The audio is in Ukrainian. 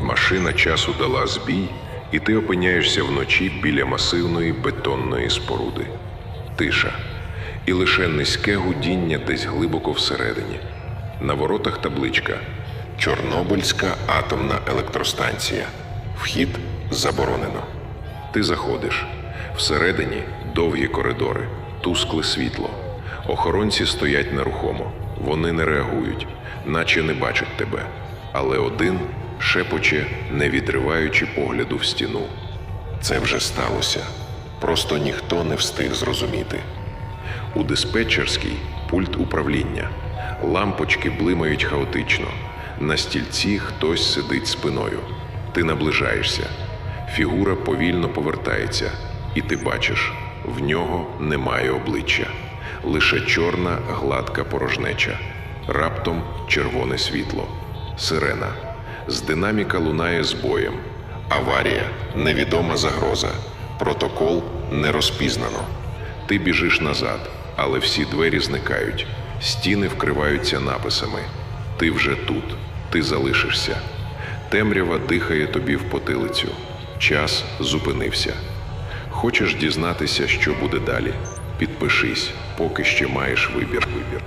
Машина часу дала збій, і ти опиняєшся вночі біля масивної бетонної споруди. Тиша. І лише низьке гудіння десь глибоко всередині. На воротах табличка Чорнобильська атомна електростанція. Вхід заборонено. Ти заходиш. Всередині довгі коридори, тускле світло. Охоронці стоять нерухомо. Вони не реагують, наче не бачать тебе. Але один шепоче, не відриваючи погляду в стіну. Це вже сталося. Просто ніхто не встиг зрозуміти. У диспетчерській пульт управління. Лампочки блимають хаотично. На стільці хтось сидить спиною. Ти наближаєшся. Фігура повільно повертається, і ти бачиш, в нього немає обличчя. Лише чорна гладка порожнеча. Раптом червоне світло. Сирена. З динаміка лунає збоєм. Аварія, невідома загроза. Протокол не розпізнано. Ти біжиш назад, але всі двері зникають. Стіни вкриваються написами. Ти вже тут, ти залишишся. Темрява дихає тобі в потилицю. Час зупинився. Хочеш дізнатися, що буде далі? Підпишись, поки ще маєш вибір. вибір.